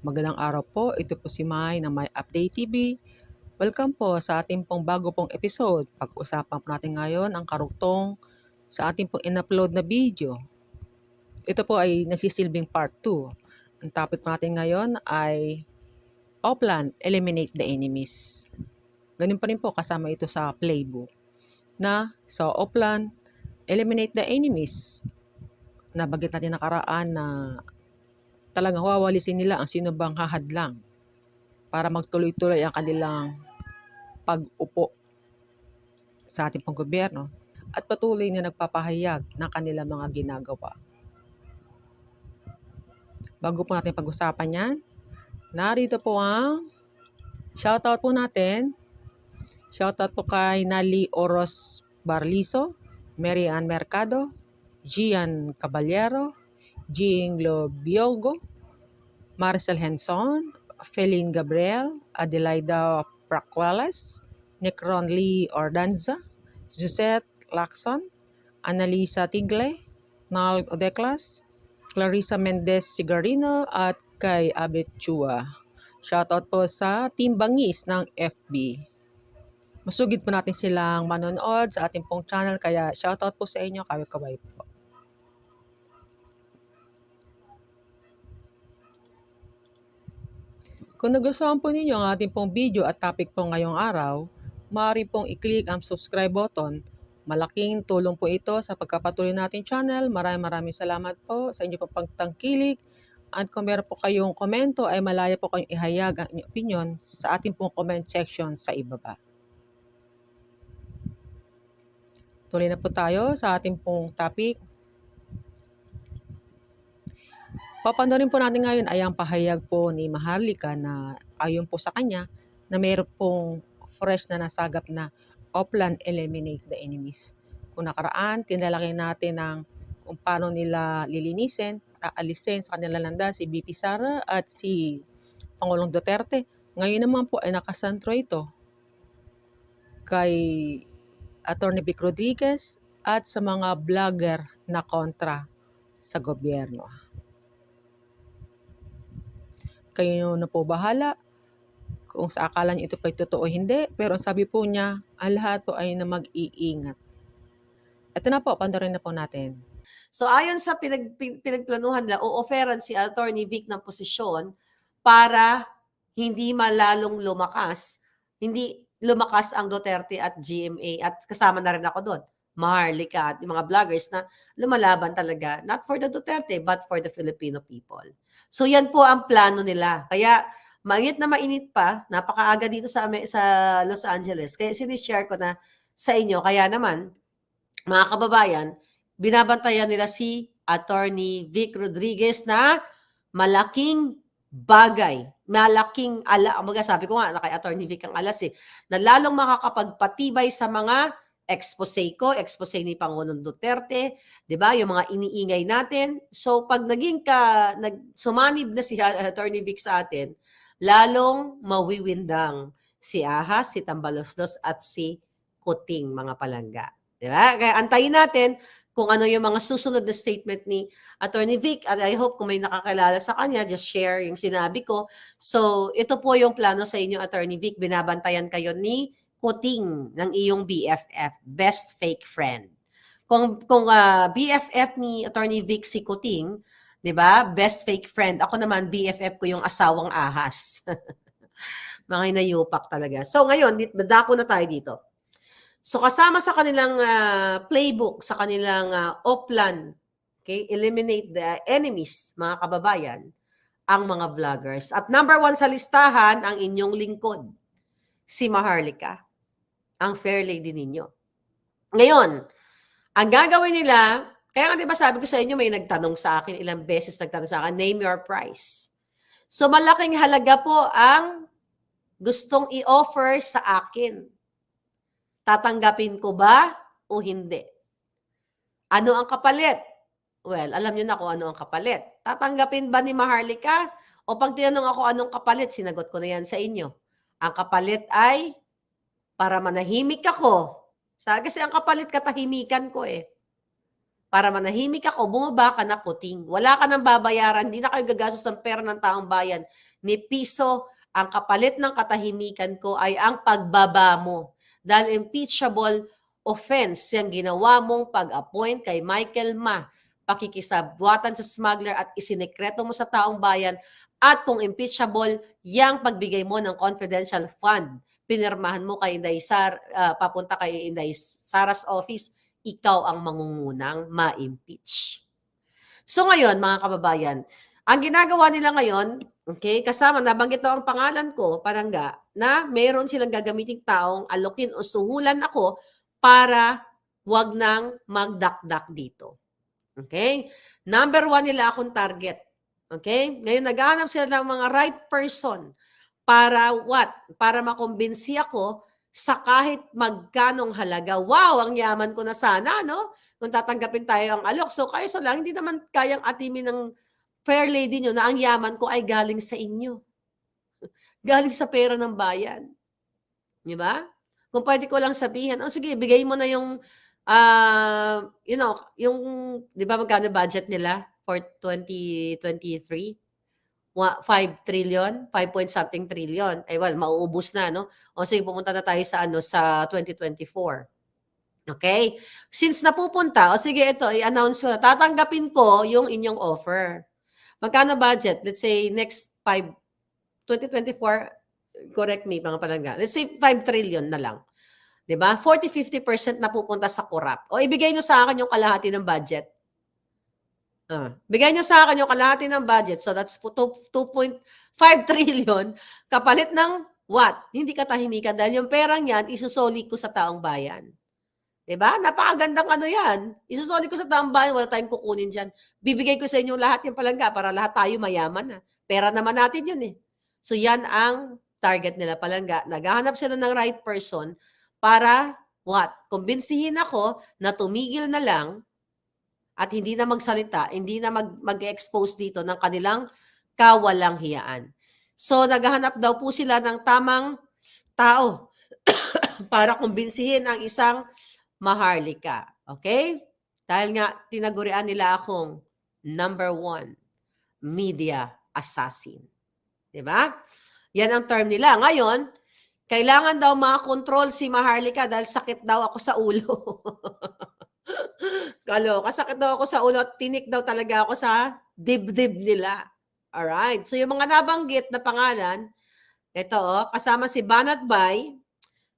Magandang araw po. Ito po si Mai ng My Update TV. Welcome po sa ating pong bago pong episode. Pag-usapan po natin ngayon ang karugtong sa ating pong in-upload na video. Ito po ay nagsisilbing part 2. Ang topic natin ngayon ay Oplan, Eliminate the Enemies. Ganun pa rin po kasama ito sa playbook na sa Oplan, Eliminate the Enemies. Nabagit natin nakaraan na talagang wawalisin nila ang sino bang hahadlang para magtuloy-tuloy ang kanilang pag-upo sa ating pong gobyerno at patuloy na nagpapahayag ng kanilang mga ginagawa. Bago po natin pag-usapan yan, narito po ang shoutout po natin. Shoutout po kay Nali Oros Barliso, Mary Ann Mercado, Gian Caballero, Jinglo Biogo, Marcel Henson, Feline Gabriel, Adelaida Praquelas, Necron Lee Ordanza, Suzette Lacson, Annalisa Tigle, Nal Odeclas, Clarissa Mendez Sigarino at kay Abet Chua. Shoutout po sa Team Bangis ng FB. Masugid po natin silang manonood sa ating pong channel kaya shoutout po sa inyo, kaway-kaway po. Kung nagustuhan po ninyo ang ating pong video at topic po ngayong araw, maaari pong i-click ang subscribe button. Malaking tulong po ito sa pagkapatuloy natin channel. Maraming maraming salamat po sa inyo pong pagtangkilik. At kung meron po kayong komento ay malaya po kayong ihayag ang inyong opinion sa ating pong comment section sa ibaba. Tuloy na po tayo sa ating pong topic. Papanoorin po natin ngayon ay ang pahayag po ni Maharlika na ayon po sa kanya na mayroon pong fresh na nasagap na Oplan Eliminate the Enemies. Kung nakaraan, tinalaki natin ang kung paano nila lilinisin, aalisin sa kanila landa si BP Sara at si Pangulong Duterte. Ngayon naman po ay nakasantro ito kay Attorney Vic Rodriguez at sa mga vlogger na kontra sa gobyerno. Kayo na po bahala kung sa akala niyo ito pa totoo hindi. Pero ang sabi po niya, ang lahat po ay na mag-iingat. Ito na po, pandorin na po natin. So ayon sa pinag, pin- pinagplanuhan nila, o-offeran si Attorney Vic ng posisyon para hindi malalong lumakas, hindi lumakas ang Duterte at GMA at kasama na rin ako doon. Maharlika at yung mga vloggers na lumalaban talaga, not for the Duterte, but for the Filipino people. So yan po ang plano nila. Kaya mainit na mainit pa, napakaaga dito sa, sa Los Angeles. Kaya sinishare ko na sa inyo. Kaya naman, mga kababayan, binabantayan nila si Attorney Vic Rodriguez na malaking bagay, malaking ala, mga sabi ko nga, na kay Attorney Vic ang alas eh, na lalong makakapagpatibay sa mga expose ko, expose ni Pangulong Duterte, 'di ba? Yung mga iniingay natin. So pag naging ka nag sumanib na si Attorney Vic sa atin, lalong mawiwindang si Ahas, si Tambaloslos at si Kuting mga palangga. 'Di ba? Kaya antayin natin kung ano yung mga susunod na statement ni Attorney Vic at I hope kung may nakakilala sa kanya, just share yung sinabi ko. So, ito po yung plano sa inyo, Attorney Vic. Binabantayan kayo ni Kuting ng iyong BFF, best fake friend. Kung kung ah, BFF ni Attorney Vic si Kuting, 'di ba? Best fake friend. Ako naman BFF ko yung asawang ahas. Mga inayupak talaga. So ngayon, dit- dako na tayo dito. So kasama sa kanilang ah, playbook, sa kanilang ah, oplan, okay, eliminate the enemies, mga kababayan, ang mga vloggers. At number one sa listahan, ang inyong lingkod, si Maharlika, ang fair lady ninyo. Ngayon, ang gagawin nila, kaya nga di ba sabi ko sa inyo, may nagtanong sa akin, ilang beses nagtanong sa akin, name your price. So malaking halaga po ang gustong i-offer sa akin. Tatanggapin ko ba o hindi? Ano ang kapalit? Well, alam niyo na kung ano ang kapalit. Tatanggapin ba ni Maharlika? O pag tinanong ako anong kapalit, sinagot ko na yan sa inyo. Ang kapalit ay para manahimik ako. Sa kasi ang kapalit katahimikan ko eh. para manahimik ako, bumaba ka na puting. Wala ka nang babayaran, hindi na kayo gagastos ng pera ng taong bayan. Ni piso, ang kapalit ng katahimikan ko ay ang pagbaba mo. Dahil impeachable offense yung ginawa mong pag-appoint kay Michael Ma, pakikisabwatan sa smuggler at isinekreto mo sa taong bayan at kung impeachable, yang pagbigay mo ng confidential fund, pinirmahan mo kay Inday Sar, ah, papunta kay Inday Sara's office, ikaw ang mangungunang ma-impeach. So ngayon, mga kababayan, ang ginagawa nila ngayon, okay, kasama, nabanggit daw ang pangalan ko, parangga, na mayroon silang gagamiting taong alokin o suhulan ako para wag nang magdakdak dito. Okay? Number one nila akong target. Okay? Ngayon, naghahanap sila ng mga right person para what? Para makumbinsi ako sa kahit magkanong halaga. Wow, ang yaman ko na sana, no? Kung tatanggapin tayo ang alok. So, kayo sa lang, hindi naman kayang atimin ng fair lady nyo na ang yaman ko ay galing sa inyo. Galing sa pera ng bayan. Di ba? Kung pwede ko lang sabihin, oh sige, bigay mo na yung, ah, you know, yung, di ba magkano budget nila for 2023? Wa- 5 trillion, 5 point something trillion. Eh well, mauubos na, no? O sige, pumunta na tayo sa ano sa 2024. Okay? Since napupunta, o sige, ito, i-announce ko na, tatanggapin ko yung inyong offer. Magkano budget? Let's say next 5, 2024, correct me, mga palangga. Let's say 5 trillion na lang. 'Di ba? 40-50% na pupunta sa kurap. O ibigay nyo sa akin yung kalahati ng budget. Ah, bigay nyo sa akin yung kalahati ng budget. So that's po- two- 2.5 trillion kapalit ng what? Hindi katahimikan dahil yung perang yan isusoli ko sa taong bayan. 'Di ba? Napakagandang ano 'yan. Isusoli ko sa taong bayan, wala tayong kukunin diyan. Bibigay ko sa inyo lahat yung palangga para lahat tayo mayaman na. Pera naman natin 'yun eh. So yan ang target nila palangga. Naghahanap sila ng right person para what? Kumbinsihin ako na tumigil na lang at hindi na magsalita, hindi na mag, mag-expose dito ng kanilang kawalang hiyaan. So naghahanap daw po sila ng tamang tao para kumbinsihin ang isang maharlika. Okay? Dahil nga tinagurian nila akong number one, media assassin. ba? Yan ang term nila. Ngayon, kailangan daw makakontrol si Maharlika dahil sakit daw ako sa ulo. Kalo, kasakit daw ako sa ulo at tinik daw talaga ako sa dibdib nila. Alright. So yung mga nabanggit na pangalan, ito oh, kasama si Banat Bay,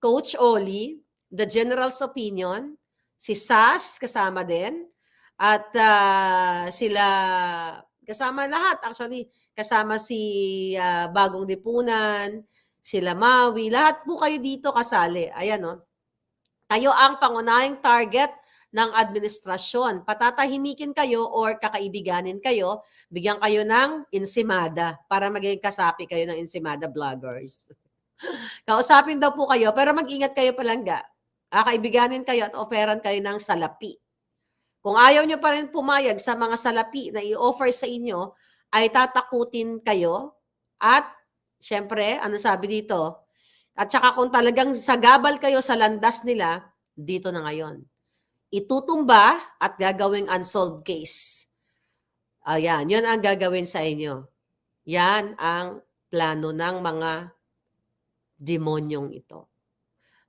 Coach Oli, The General's Opinion, si SAS kasama din, at ah, sila kasama lahat actually kasama si ah, Bagong Lipunan, sila Maui, lahat po kayo dito kasali. Ayan oh. Kayo ang pangunahing target ng administrasyon. Patatahimikin kayo or kakaibiganin kayo, bigyan kayo ng insimada para maging kasapi kayo ng insimada vloggers. Kausapin daw po kayo, pero mag-ingat kayo palangga. Kakaibiganin kayo at operan kayo ng salapi. Kung ayaw nyo pa rin pumayag sa mga salapi na i-offer sa inyo, ay tatakutin kayo at syempre, ano sabi dito? At saka kung talagang sagabal kayo sa landas nila, dito na ngayon. Itutumba at gagawing unsolved case. Ayan, yun ang gagawin sa inyo. Yan ang plano ng mga demonyong ito.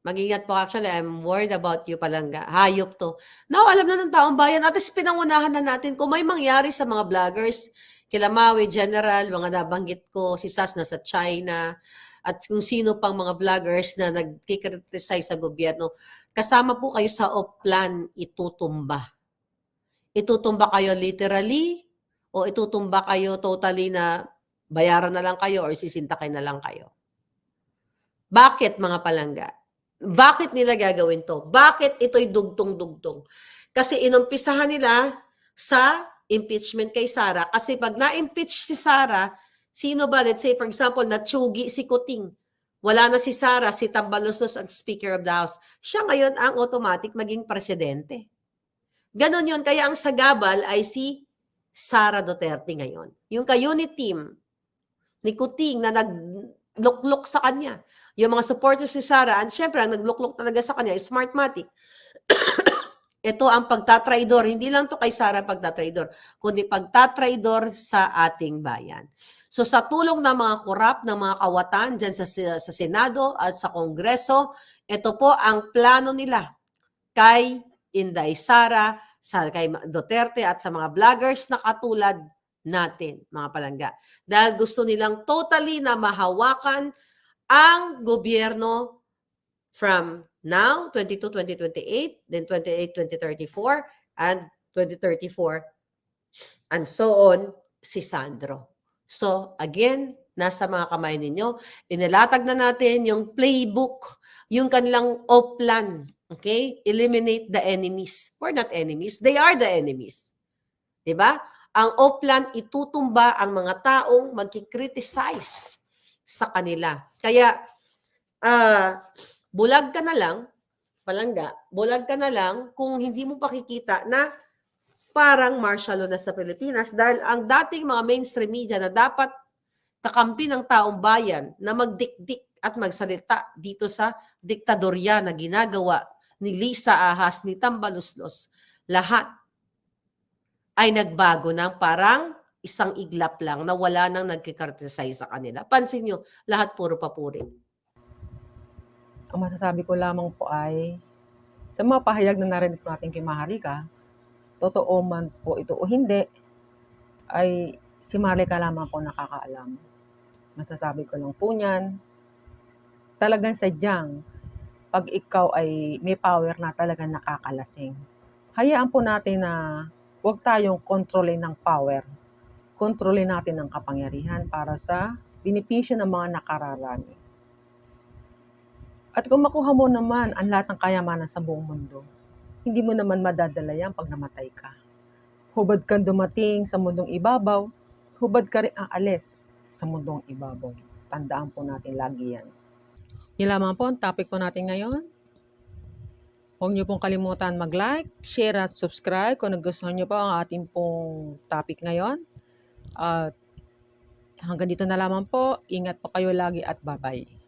Mag-ingat po actually, I'm worried about you palangga. Hayop to. Now, alam na ng taong bayan, at least pinangunahan na natin kung may mangyari sa mga vloggers, kila Maui, General, mga nabanggit ko, si Sas na sa China, at kung sino pang mga vloggers na nagkikriticize sa gobyerno, kasama po kayo sa OPLAN itutumba. Itutumba kayo literally o itutumba kayo totally na bayaran na lang kayo or sisintakay na lang kayo. Bakit mga palangga? Bakit nila gagawin to? Bakit ito'y dugtong-dugtong? Kasi inumpisahan nila sa impeachment kay Sara. Kasi pag na-impeach si Sara, sino ba? Let's say, for example, natsugi si Kuting. Wala na si Sara, si Tambalusos ang Speaker of the House. Siya ngayon ang automatic maging presidente. Ganon yun. Kaya ang sagabal ay si Sara Duterte ngayon. Yung ka-unit team ni Kuting na nagluklok sa kanya. Yung mga supporters ni Sara, and syempre, ang nagluklok talaga sa kanya is Smartmatic. ito ang pagtatraidor. Hindi lang to kay Sara pagtatraidor, kundi pagtatraidor sa ating bayan. So sa tulong ng mga korap, ng mga kawatan dyan sa, sa Senado at sa Kongreso, ito po ang plano nila kay Inday Sara, sa kay Duterte at sa mga vloggers na katulad natin, mga palangga. Dahil gusto nilang totally na mahawakan ang gobyerno from now, 22, 2028, then 28, 2034, and 2034, and so on, si Sandro. So, again, nasa mga kamay ninyo. Inilatag na natin yung playbook, yung kanilang O-plan. Okay? Eliminate the enemies. We're not enemies. They are the enemies. ba? Ang O-plan, itutumba ang mga taong magkikriticize sa kanila. Kaya, ah, bulag ka na lang, palangga, bulag ka na lang kung hindi mo pakikita na parang martial law na sa Pilipinas dahil ang dating mga mainstream media na dapat kakampi ng taong bayan na magdikdik at magsalita dito sa diktadorya na ginagawa ni Lisa Ahas, ni Tambaluslos, lahat ay nagbago ng parang isang iglap lang na wala nang nagkikriticize sa kanila. Pansin nyo, lahat puro papuri. Ang masasabi ko lamang po ay, sa mga pahayag na narinig natin kay Maharika, totoo man po ito o hindi, ay si Maharika lamang po nakakaalam. Masasabi ko lang po niyan, talagang sadyang, pag ikaw ay may power na talagang nakakalasing. Hayaan po natin na huwag tayong kontrolin ng power. Kontrolin natin ang kapangyarihan para sa benepisyo ng mga nakararami. At kung makuha mo naman ang lahat ng kayamanan sa buong mundo, hindi mo naman madadala yan pag namatay ka. Hubad kang dumating sa mundong ibabaw, hubad ka rin aalis sa mundong ibabaw. Tandaan po natin lagi yan. Yan lamang po ang topic po natin ngayon. Huwag niyo pong kalimutan mag-like, share at subscribe kung nagustuhan niyo po ang ating pong topic ngayon. At hanggang dito na lamang po. Ingat po kayo lagi at bye-bye.